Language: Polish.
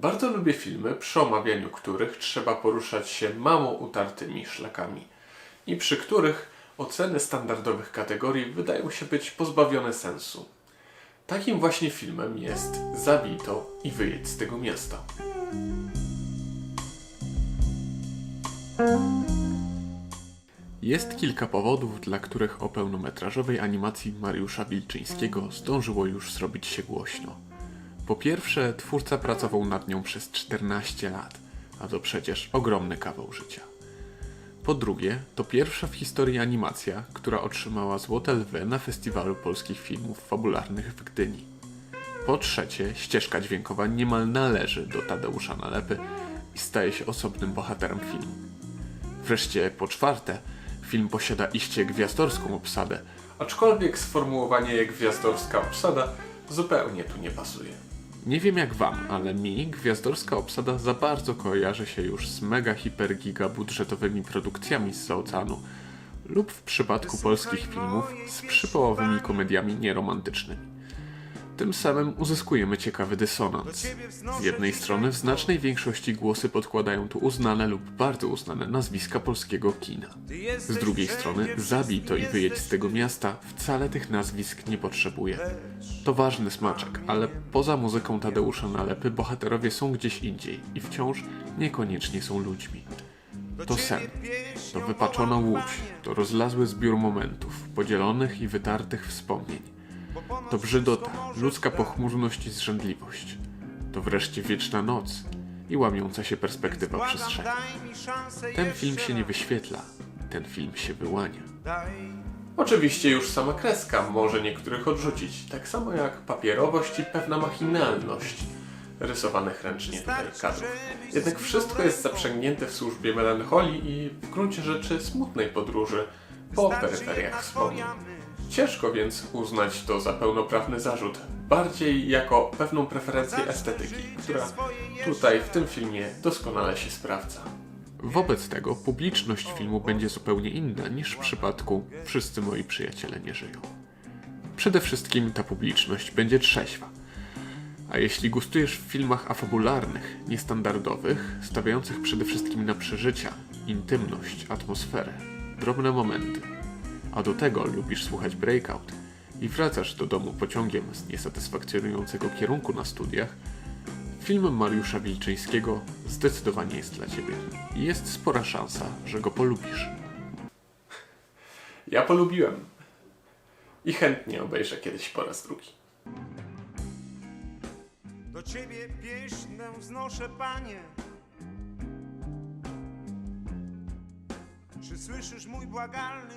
Bardzo lubię filmy, przy omawianiu których trzeba poruszać się mało utartymi szlakami i przy których oceny standardowych kategorii wydają się być pozbawione sensu. Takim właśnie filmem jest Zabij to i wyjedź z tego miasta. Jest kilka powodów, dla których o pełnometrażowej animacji Mariusza Wilczyńskiego zdążyło już zrobić się głośno. Po pierwsze, twórca pracował nad nią przez 14 lat, a to przecież ogromny kawał życia. Po drugie, to pierwsza w historii animacja, która otrzymała Złote Lwy na Festiwalu Polskich Filmów Fabularnych w Gdyni. Po trzecie, ścieżka dźwiękowa niemal należy do Tadeusza Nalepy i staje się osobnym bohaterem filmu. Wreszcie po czwarte, film posiada iście gwiazdorską obsadę, aczkolwiek sformułowanie gwiazdorska obsada zupełnie tu nie pasuje. Nie wiem jak wam, ale mi gwiazdorska obsada za bardzo kojarzy się już z mega hiper giga budżetowymi produkcjami z oceanu lub w przypadku polskich filmów z przypołowymi komediami nieromantycznymi. Tym samym uzyskujemy ciekawy dysonans. Z jednej strony w znacznej większości głosy podkładają tu uznane lub bardzo uznane nazwiska polskiego kina. Z drugiej strony zabij to i wyjedź z tego miasta wcale tych nazwisk nie potrzebuje. To ważny smaczek, ale poza muzyką Tadeusza Nalepy bohaterowie są gdzieś indziej i wciąż niekoniecznie są ludźmi. To sen, to wypaczona łódź, to rozlazły zbiór momentów, podzielonych i wytartych wspomnień. To brzydota, ludzka pochmurność i zrzędliwość. To wreszcie wieczna noc i łamiąca się perspektywa przestrzeni. Ten film się nie wyświetla, ten film się wyłania. Oczywiście już sama kreska może niektórych odrzucić, tak samo jak papierowość i pewna machinalność rysowanych ręcznie tutaj kadrów. Jednak wszystko jest zaprzęgnięte w służbie melancholii i w gruncie rzeczy smutnej podróży po peryferiach wspomnień. Ciężko więc uznać to za pełnoprawny zarzut, bardziej jako pewną preferencję estetyki, która tutaj w tym filmie doskonale się sprawdza. Wobec tego publiczność filmu będzie zupełnie inna niż w przypadku Wszyscy moi przyjaciele nie żyją. Przede wszystkim ta publiczność będzie trzeźwa. A jeśli gustujesz w filmach afabularnych, niestandardowych, stawiających przede wszystkim na przeżycia, intymność, atmosferę, drobne momenty, a do tego lubisz słuchać breakout i wracasz do domu pociągiem z niesatysfakcjonującego kierunku na studiach, film Mariusza Wilczyńskiego zdecydowanie jest dla Ciebie. I jest spora szansa, że go polubisz. Ja polubiłem. I chętnie obejrzę kiedyś po raz drugi. Do ciebie pieśnię wznoszę, panie. Czy słyszysz mój błagalny?